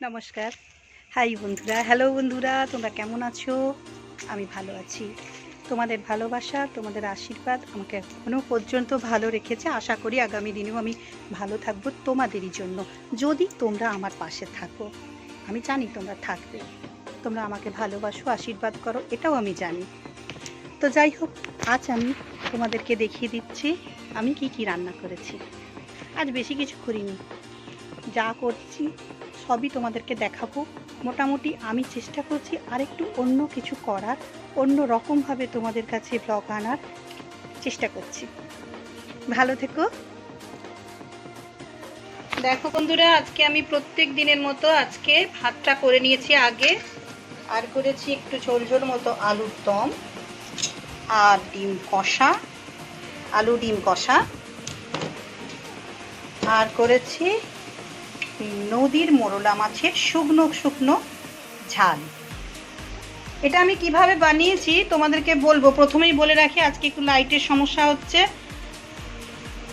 নমস্কার। হাই বন্ধুরা, হ্যালো বন্ধুরা, তোমরা কেমন আছো? আমি ভালো আছি। তোমাদের ভালোবাসা, তোমাদের আশীর্বাদ আমাকে এখনও পর্যন্ত ভালো রেখেছে। আশা করি আগামী দিনেও আমি ভালো থাকব তোমাদেরই জন্য। যদি তোমরা আমার পাশে থাকো, আমি জানি তোমরা থাকবে। তোমরা আমাকে ভালোবাসো, আশীর্বাদ করো, এটাও আমি জানি। তো যাই হোক, আজ আমি তোমাদেরকে দেখিয়ে দিচ্ছি, আমি কি কি রান্না করেছি। আজ বেশি কিছু করিনি। যা করছি সবই তোমাদেরকে দেখাবো। মোটামুটি আমি চেষ্টা করছি আরেকটু অন্য কিছু করার, অন্য রকমভাবে তোমাদের কাছে ব্লগ আনার চেষ্টা করছি। ভালো থেকো। দেখো বন্ধুরা, আজকে আমি প্রত্যেক দিনের মতো আজকে ভাতটা করে নিয়েছি আগে। আর করেছি একটু ঝোল ঝোল মতো আলুর দম আর ডিম কষা, আলু ডিম কষা। আর করেছি নদীর মোরলা মাছের শুকনো শুকনো ঝাল। এটা আমি কীভাবে বানিয়েছি তোমাদেরকে বলব। প্রথমেই বলে রাখি, আজকে একটু লাইটের সমস্যা হচ্ছে।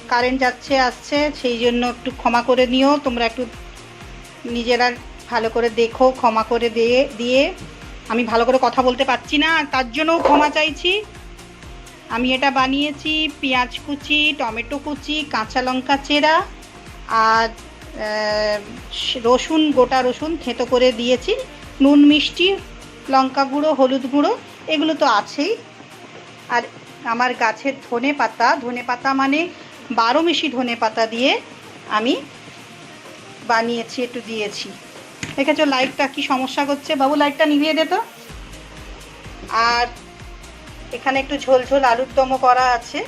কারেন্ট যাচ্ছে, আসছে, সেই জন্য একটু ক্ষমা করে নিও। তোমরা একটু নিজেরা ভালো করে দেখো, ক্ষমা করে দিয়ে দিয়ে। আমি ভালো করে কথা বলতে পারছি না তার জন্যও ক্ষমা চাইছি। আমি এটা বানিয়েছি, পেঁয়াজ কুচি, টমেটো কুচি, কাঁচা লঙ্কা চেরা, আর রসুন, গোটা রসুন থেতো করে দিয়েছি। নুন, মিষ্টি, লঙ্কা গুঁড়ো, হলুদ গুঁড়ো, এগুলো তো আছেই। আর আমার গাছের ধনে পাতা ধনে পাতা মানে বারো মিশি ধনে পাতা দিয়ে আমি বানিয়েছি, একটু দিয়েছি। দেখেছ, লাইটটা কি সমস্যা করছে? বাবু, লাইটটা নিভিয়ে দে তো। আর এখানে একটু ঝোল ঝোল আলুর দমও করা আছে।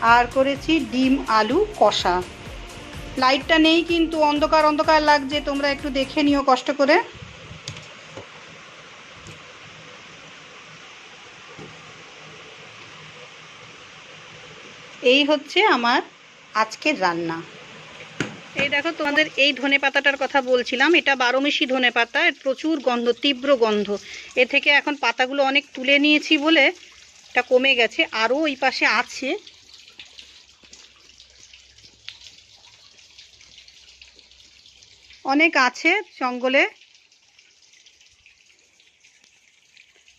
আর করেছি ডিম, আলু, কষা। লাইটটা নেই কিন্তু অন্ধকার অন্ধকার লাগছে, তোমরা একটু দেখে নিও কষ্ট করে। এই হচ্ছে আমার আজকের রান্না। এই দেখো, তোমাদের এই ধনে পাতাটার কথা বলছিলাম। এটা বারো মিশি ধনে পাতা, এর প্রচুর গন্ধ, তীব্র গন্ধ। এ থেকে এখন পাতাগুলো অনেক তুলে নিয়েছি বলে এটা কমে গেছে, আরও ওই পাশে আছে। অনেক আছে জঙ্গলে।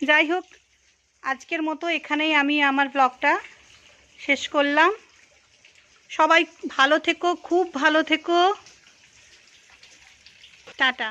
যাই হোক, আজকের মতো এখানেই আমি আমার ব্লগটা শেষ করলাম। সবাই ভালো থেকো, খুব ভালো থেকো। টাটা।